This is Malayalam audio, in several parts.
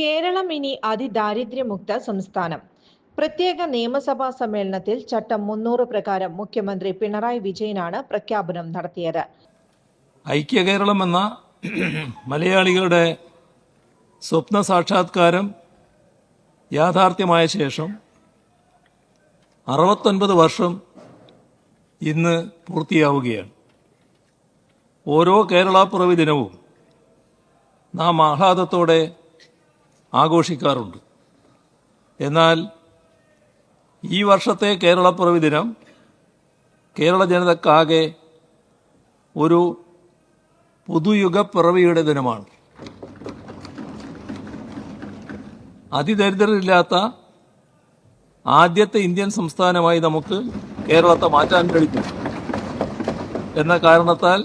കേരളം ഇനി അതിദാരിദ്ര്യമുക്ത സംസ്ഥാനം. പ്രത്യേക നിയമസഭാ സമ്മേളനത്തിൽ ചട്ടം മുന്നൂറ് പ്രകാരം മുഖ്യമന്ത്രി പിണറായി വിജയനാണ് പ്രഖ്യാപനം നടത്തിയത്. ഐക്യ കേരളം എന്ന മലയാളികളുടെ സ്വപ്ന സാക്ഷാത്കാരം യാഥാർത്ഥ്യമായ ശേഷം അറുപത്തൊൻപത് വർഷം ഇന്ന് പൂർത്തിയാവുകയാണ്. ഓരോ കേരളാപ്പുറവി ദിനവും നാം ആഹ്ലാദത്തോടെ ആഘോഷിക്കാറുണ്ട്. എന്നാൽ ഈ വർഷത്തെ കേരളപ്പിറവി ദിനം കേരള ജനതക്കാകെ ഒരു പുതുയുഗപ്പിറവിയുടെ ദിനമാണ്. അതിദരിദ്രരില്ലാത്ത ആദ്യത്തെ ഇന്ത്യൻ സംസ്ഥാനമായി നമുക്ക് കേരളത്തെ മാറ്റാൻ കഴിഞ്ഞു എന്ന കാരണത്താൽ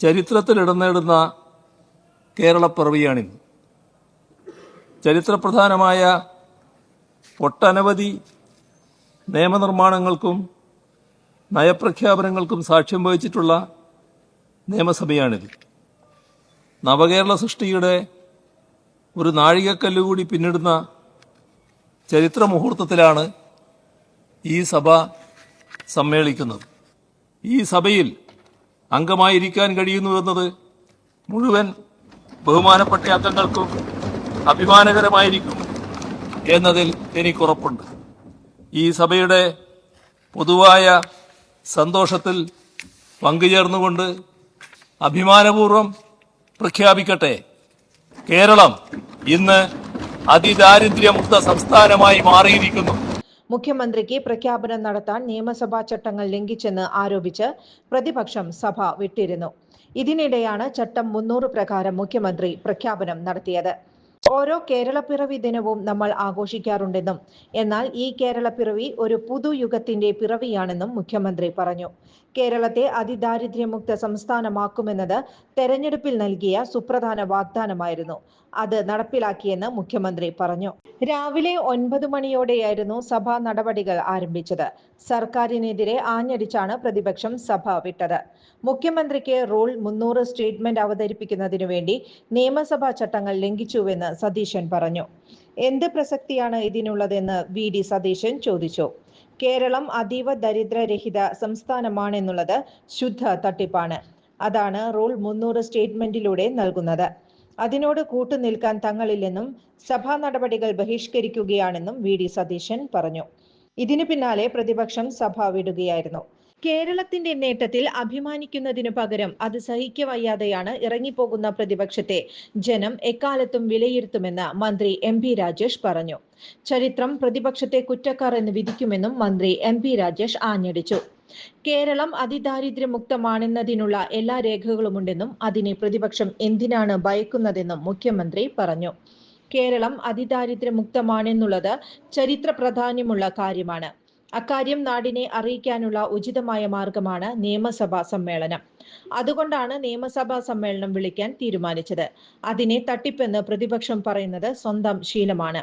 ചരിത്രത്തിൽ ഇടം നേടുന്ന കേരളപ്പിറവിയാണിന്ന് ചരിത്രപ്രധാനമായ ഒട്ടനവധി നിയമനിർമ്മാണങ്ങൾക്കും നയപ്രഖ്യാപനങ്ങൾക്കും സാക്ഷ്യം വഹിച്ചിട്ടുള്ള നിയമസഭയാണിത്. നവകേരള സൃഷ്ടിയുടെ ഒരു നാഴികക്കല്ലുകൂടി പിന്നിടുന്ന ചരിത്ര മുഹൂർത്തത്തിലാണ് ഈ സഭ സമ്മേളിക്കുന്നത്. ഈ സഭയിൽ അംഗമായിരിക്കാൻ കഴിയുന്നുവെന്നത് മുഴുവൻ ബഹുമാനപ്പെട്ട അംഗങ്ങൾക്കും അഭിമാനകരമായിരിക്കും എന്നതിൽ എനിക്കുറപ്പുണ്ട്. ഈ സഭയുടെ പൊതുവായ സന്തോഷത്തിൽ പങ്കുചേർന്നുകൊണ്ട് അഭിമാനപൂർവം പ്രഖ്യാപിക്കട്ടെ. കേരളം ഇന്ന് അതിദാരിദ്ര്യമുക്ത സംസ്ഥാനമായി മാറിയിരിക്കുന്നു. മുഖ്യമന്ത്രിക്ക് പ്രഖ്യാപനം നടത്താൻ നിയമസഭാ ചട്ടങ്ങൾ ലംഘിച്ചെന്ന് ആരോപിച്ച് പ്രതിപക്ഷം സഭ വിട്ടിരുന്നു. ഇതിനിടെയാണ് ചട്ടം മുന്നൂറ് പ്രകാരം മുഖ്യമന്ത്രി പ്രഖ്യാപനം നടത്തിയത്. ഓരോ കേരളപ്പിറവി ദിനവും നമ്മൾ ആഘോഷിക്കാറുണ്ടെന്നും എന്നാൽ ഈ കേരളപ്പിറവി ഒരു പുതുയുഗത്തിന്റെ പിറവിയാണെന്നും മുഖ്യമന്ത്രി പറഞ്ഞു. കേരളത്തെ അതിദാരിദ്ര്യമുക്ത സംസ്ഥാനമാക്കുമെന്നത് തെരഞ്ഞെടുപ്പിൽ നൽകിയ സുപ്രധാന വാഗ്ദാനമായിരുന്നു. അത് നടപ്പിലാക്കിയെന്ന് മുഖ്യമന്ത്രി പറഞ്ഞു. രാവിലെ ഒൻപത് മണിയോടെയായിരുന്നു സഭാ നടപടികൾ ആരംഭിച്ചത്. സർക്കാരിനെതിരെ ആഞ്ഞടിച്ചാണ് പ്രതിപക്ഷം സഭ വിട്ടത്. മുഖ്യമന്ത്രിക്ക് റൂൾ മുന്നൂറ് സ്റ്റേറ്റ്മെന്റ് അവതരിപ്പിക്കുന്നതിനു വേണ്ടി നിയമസഭാ ചട്ടങ്ങൾ ലംഘിച്ചുവെന്ന് സതീശൻ പറഞ്ഞു. എന്ത് പ്രസക്തിയാണ് ഇതിനുള്ളതെന്ന് വി. ഡി. സതീശൻ ചോദിച്ചു. കേരളം അതീവ ദരിദ്രരഹിത സംസ്ഥാനമാണെന്നുള്ളത് ശുദ്ധ തട്ടിപ്പാണ്. അതാണ് റൂൾ മുന്നൂറ് സ്റ്റേറ്റ്മെന്റിലൂടെ നൽകുന്നത്. അതിനോട് കൂട്ടുനിൽക്കാൻ തങ്ങളില്ലെന്നും സഭാ നടപടികൾ ബഹിഷ്കരിക്കുകയാണെന്നും വി ഡി സതീശൻ പറഞ്ഞു. ഇതിനു പിന്നാലെ പ്രതിപക്ഷം സഭ വിടുകയായിരുന്നു. കേരളത്തിന്റെ നേട്ടത്തിൽ അഭിമാനിക്കുന്നതിനു പകരം അത് സഹിക്കവയ്യാതെയാണ് ഇറങ്ങിപ്പോകുന്ന പ്രതിപക്ഷത്തെ ജനം എക്കാലത്തും വിലയിരുത്തുമെന്ന് മന്ത്രി എം പി രാജേഷ് പറഞ്ഞു. ചരിത്രം പ്രതിപക്ഷത്തെ കുറ്റക്കാർ എന്ന് വിധിക്കുമെന്നും മന്ത്രി എം പി രാജേഷ് ആഞ്ഞടിച്ചു. കേരളം അതിദാരിദ്ര്യമുക്തമാണെന്നതിനുള്ള എല്ലാ രേഖകളുമുണ്ടെന്നും അതിനെ പ്രതിപക്ഷം എന്തിനാണ് ഭയക്കുന്നതെന്നും മുഖ്യമന്ത്രി പറഞ്ഞു. കേരളം അതിദാരിദ്ര്യമുക്തമാണെന്നുള്ളത് ചരിത്ര പ്രാധാന്യമുള്ള കാര്യമാണ്. അക്കാര്യം നാടിനെ അറിയിക്കാനുള്ള ഉചിതമായ മാർഗമാണ് നിയമസഭാ സമ്മേളനം. അതുകൊണ്ടാണ് നിയമസഭാ സമ്മേളനം വിളിക്കാൻ തീരുമാനിച്ചത്. അതിനെ തട്ടിപ്പെന്ന് പ്രതിപക്ഷം പറയുന്നത് സ്വന്തം ശീലമാണ്.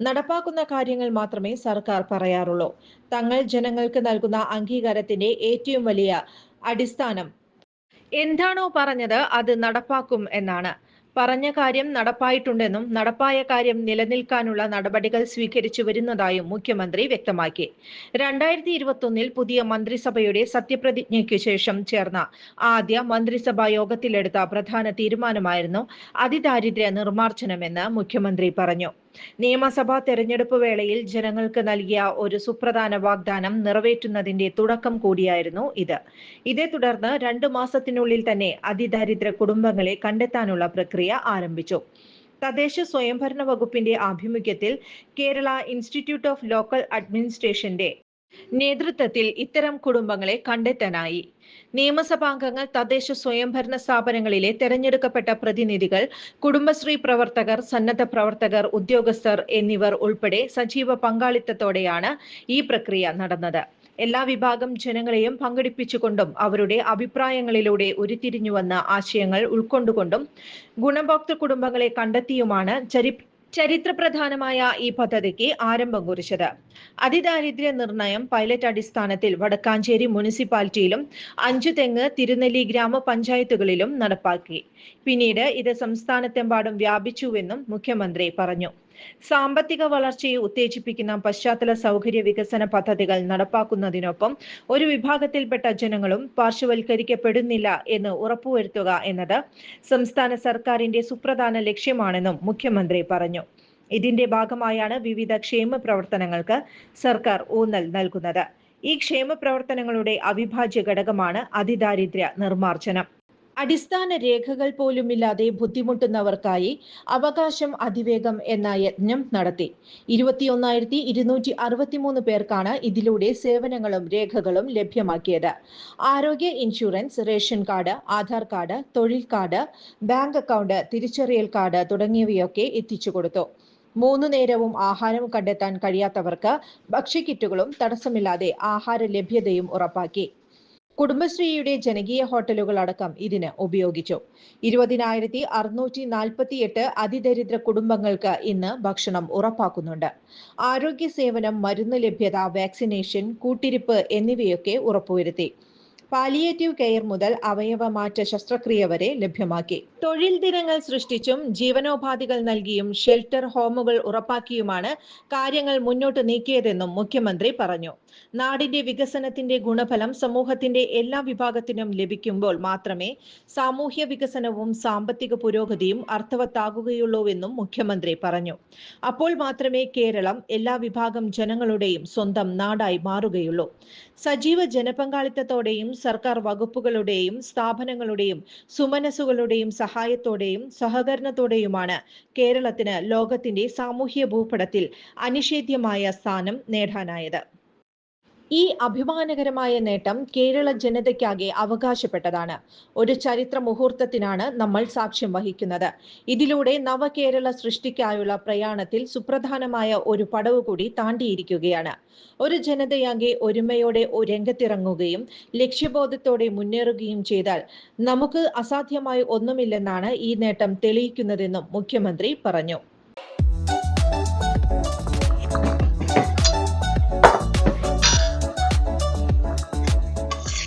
നടപ്പാക്കുന്ന കാര്യങ്ങൾ മാത്രമേ സർക്കാർ പറയാറുള്ളൂ. തങ്ങൾ ജനങ്ങൾക്ക് നൽകുന്ന അംഗീകാരത്തിന്റെ ഏറ്റവും വലിയ അടിസ്ഥാനം. എന്താണോ പറഞ്ഞത് അത് നടപ്പാക്കും എന്നാണ്. പറഞ്ഞ കാര്യം നടപ്പായിട്ടുണ്ടെന്നും നടപ്പായ കാര്യം നിലനിൽക്കാനുള്ള നടപടികൾ സ്വീകരിച്ചു വരുന്നതായും മുഖ്യമന്ത്രി വ്യക്തമാക്കി. രണ്ടായിരത്തി ഇരുപത്തൊന്നിൽ പുതിയ മന്ത്രിസഭയുടെ സത്യപ്രതിജ്ഞയ്ക്ക് ശേഷം ചേർന്ന ആദ്യ മന്ത്രിസഭാ യോഗത്തിലെടുത്ത പ്രധാന തീരുമാനമായിരുന്നു അതിദാരിദ്ര്യ നിർമ്മാർജനമെന്ന് മുഖ്യമന്ത്രി പറഞ്ഞു. നിയമസഭാ തെരഞ്ഞെടുപ്പ് വേളയിൽ ജനങ്ങൾക്ക് നൽകിയ ഒരു സുപ്രധാന വാഗ്ദാനം നിറവേറ്റുന്നതിന്റെ തുടക്കം കൂടിയായിരുന്നു ഇത്. ഇതേ തുടർന്ന് രണ്ടു മാസത്തിനുള്ളിൽ തന്നെ അതിദാരിദ്ര കുടുംബങ്ങളെ കണ്ടെത്താനുള്ള പ്രക്രിയ ആരംഭിച്ചു. തദ്ദേശ സ്വയംഭരണ വകുപ്പിന്റെ ആഭിമുഖ്യത്തിൽ കേരള ഇൻസ്റ്റിറ്റ്യൂട്ട് ഓഫ് ലോക്കൽ അഡ്മിനിസ്ട്രേഷന്റെ നേതൃത്വത്തിൽ ഇത്തരം കുടുംബങ്ങളെ കണ്ടെത്താനായി. നിയമസഭാംഗങ്ങൾ തദ്ദേശ സ്വയംഭരണ സ്ഥാപനങ്ങളിലെ തെരഞ്ഞെടുക്കപ്പെട്ട പ്രതിനിധികൾ കുടുംബശ്രീ പ്രവർത്തകർ സന്നദ്ധ പ്രവർത്തകർ ഉദ്യോഗസ്ഥർ എന്നിവർ ഉൾപ്പെടെ സജീവ പങ്കാളിത്തത്തോടെയാണ് ഈ പ്രക്രിയ നടന്നത്. എല്ലാ വിഭാഗം ജനങ്ങളെയും പങ്കെടുപ്പിച്ചുകൊണ്ടും അവരുടെ അഭിപ്രായങ്ങളിലൂടെ ഉരുത്തിരിഞ്ഞു വന്ന ആശയങ്ങൾ ഉൾക്കൊണ്ടുകൊണ്ടും ഗുണഭോക്തൃ കുടുംബങ്ങളെ കണ്ടെത്തിയുമാണ് ചരി ചരിത്രപ്രധാനമായ ഈ പദ്ധതിക്ക് ആരംഭം കുറിച്ചത്. അതിദാരിദ്ര്യ നിർണയം പൈലറ്റ് അടിസ്ഥാനത്തിൽ വടക്കാഞ്ചേരി മുനിസിപ്പാലിറ്റിയിലും അഞ്ചു തെങ്ങ് തിരുനെല്ലി ഗ്രാമപഞ്ചായത്തുകളിലും നടപ്പാക്കി. പിന്നീട് ഇത് സംസ്ഥാനത്തെമ്പാടും വ്യാപിച്ചുവെന്നും മുഖ്യമന്ത്രി പറഞ്ഞു. സാമ്പത്തിക വളർച്ചയെ ഉത്തേജിപ്പിക്കുന്ന പശ്ചാത്തല സൗകര്യ വികസന പദ്ധതികൾ നടപ്പാക്കുന്നതിനൊപ്പം ഒരു വിഭാഗത്തിൽപ്പെട്ട ജനങ്ങളും പാർശ്വവൽക്കരിക്കപ്പെടുന്നില്ല എന്ന് ഉറപ്പുവരുത്തുക എന്നത് സംസ്ഥാന സർക്കാരിന്റെ സുപ്രധാന ലക്ഷ്യമാണെന്നും മുഖ്യമന്ത്രി പറഞ്ഞു. ഇതിന്റെ ഭാഗമായാണ് വിവിധ ക്ഷേമ പ്രവർത്തനങ്ങൾക്ക് സർക്കാർ ഊന്നൽ നൽകുന്നത്. ഈ ക്ഷേമ പ്രവർത്തനങ്ങളുടെ അവിഭാജ്യ ഘടകമാണ് അതിദാരിദ്ര്യ നിർമ്മാർജനം. അടിസ്ഥാന രേഖകൾ പോലുമില്ലാതെ ബുദ്ധിമുട്ടുന്നവർക്കായി അവകാശം അതിവേഗം എന്ന യജ്ഞം നടത്തി. ഇരുപത്തിയൊന്നായിരത്തി ഇരുന്നൂറ്റി അറുപത്തിമൂന്ന് പേർക്കാണ് ഇതിലൂടെ സേവനങ്ങളും രേഖകളും ലഭ്യമാക്കിയത്. ആരോഗ്യ insurance ration card Aadhaar card തൊഴിൽ കാർഡ് ബാങ്ക് അക്കൗണ്ട് തിരിച്ചറിയൽ കാർഡ് തുടങ്ങിയവയൊക്കെ എത്തിച്ചു കൊടുത്തു. മൂന്നു നേരവും ആഹാരം കണ്ടെത്താൻ കഴിയാത്തവർക്ക് ഭക്ഷ്യക്കിറ്റുകളും തടസ്സമില്ലാതെ ആഹാര ലഭ്യതയും ഉറപ്പാക്കി. കുടുംബശ്രീയുടെ ജനകീയ ഹോട്ടലുകൾ അടക്കം ഇതിന് ഉപയോഗിച്ചു. ഇരുപതിനായിരത്തി അറുന്നൂറ്റി നാൽപ്പത്തിയെട്ട് അതിദരിദ്ര കുടുംബങ്ങൾക്ക് ഇന്ന് ഭക്ഷണം ഉറപ്പാക്കുന്നുണ്ട്. ആരോഗ്യ സേവനം മരുന്ന് ലഭ്യത വാക്സിനേഷൻ കൂട്ടിരിപ്പ് എന്നിവയൊക്കെ ഉറപ്പുവരുത്തി. പാലിയേറ്റീവ് കെയർ മുതൽ അവയവമാറ്റ ശസ്ത്രക്രിയ വരെ ലഭ്യമാക്കി. തൊഴിൽ ദിനങ്ങൾ സൃഷ്ടിച്ചും ജീവനോപാധികൾ നൽകിയും ഷെൽട്ടർ ഹോമുകൾ ഉറപ്പാക്കിയുമാണ് കാര്യങ്ങൾ മുന്നോട്ട് നീക്കിയതെന്നും മുഖ്യമന്ത്രി പറഞ്ഞു. നാടിന്റെ വികസനത്തിന്റെ ഗുണഫലം സമൂഹത്തിന്റെ എല്ലാ വിഭാഗത്തിനും ലഭിക്കുമ്പോൾ മാത്രമേ സാമൂഹ്യ വികസനവും സാമ്പത്തിക പുരോഗതിയും അർത്ഥവത്താകുകയുള്ളൂവെന്നും മുഖ്യമന്ത്രി പറഞ്ഞു. അപ്പോൾ മാത്രമേ കേരളം എല്ലാ വിഭാഗം ജനങ്ങളുടെയും സ്വന്തം നാടായി മാറുകയുള്ളൂ. സജീവ ജനപങ്കാളിത്തത്തോടെയും സർക്കാർ വകുപ്പുകളുടെയും സ്ഥാപനങ്ങളുടെയും സുമനസുകളുടെയും സഹായത്തോടെയും സഹകരണത്തോടെയുമാണ് കേരളത്തിന് ലോകത്തിന്റെ സാമൂഹ്യ ഭൂപടത്തിൽ അനിഷേധ്യമായ സ്ഥാനം നേടാനായത്. ഈ അഭിമാനകരമായ നേട്ടം കേരള ജനതയ്ക്കാകെ അവകാശപ്പെട്ടതാണ്. ഒരു ചരിത്ര മുഹൂർത്തത്തിനാണ് നമ്മൾ സാക്ഷ്യം വഹിക്കുന്നത്. ഇതിലൂടെ നവകേരള സൃഷ്ടിക്കായുള്ള പ്രയാണത്തിൽ സുപ്രധാനമായ ഒരു പടവ് കൂടി താണ്ടിയിരിക്കുകയാണ്. ഒരു ജനതയാകെ ഒരുമയോടെ രംഗത്തിറങ്ങുകയും ലക്ഷ്യബോധത്തോടെ മുന്നേറുകയും ചെയ്താൽ നമുക്ക് അസാധ്യമായി ഒന്നുമില്ലെന്നാണ് ഈ നേട്ടം തെളിയിക്കുന്നതെന്നും മുഖ്യമന്ത്രി പറഞ്ഞു.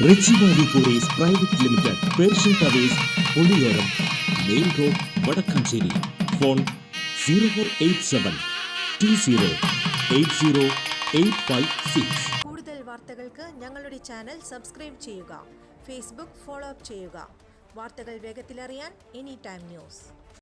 private limited main road Vadakkanchery. Phone zero four eight seven two zero eight zero eight five six. കൂടുതൽ വാർത്തകൾക്ക് ഞങ്ങളുടെ ചാനൽ സബ്സ്ക്രൈബ് ചെയ്യുക. ഫേസ്ബുക്ക് ഫോളോ അപ്പ് ചെയ്യുക. വാർത്തകൾ വേഗത്തിലറിയാൻ എനി ടൈം ന്യൂസ്.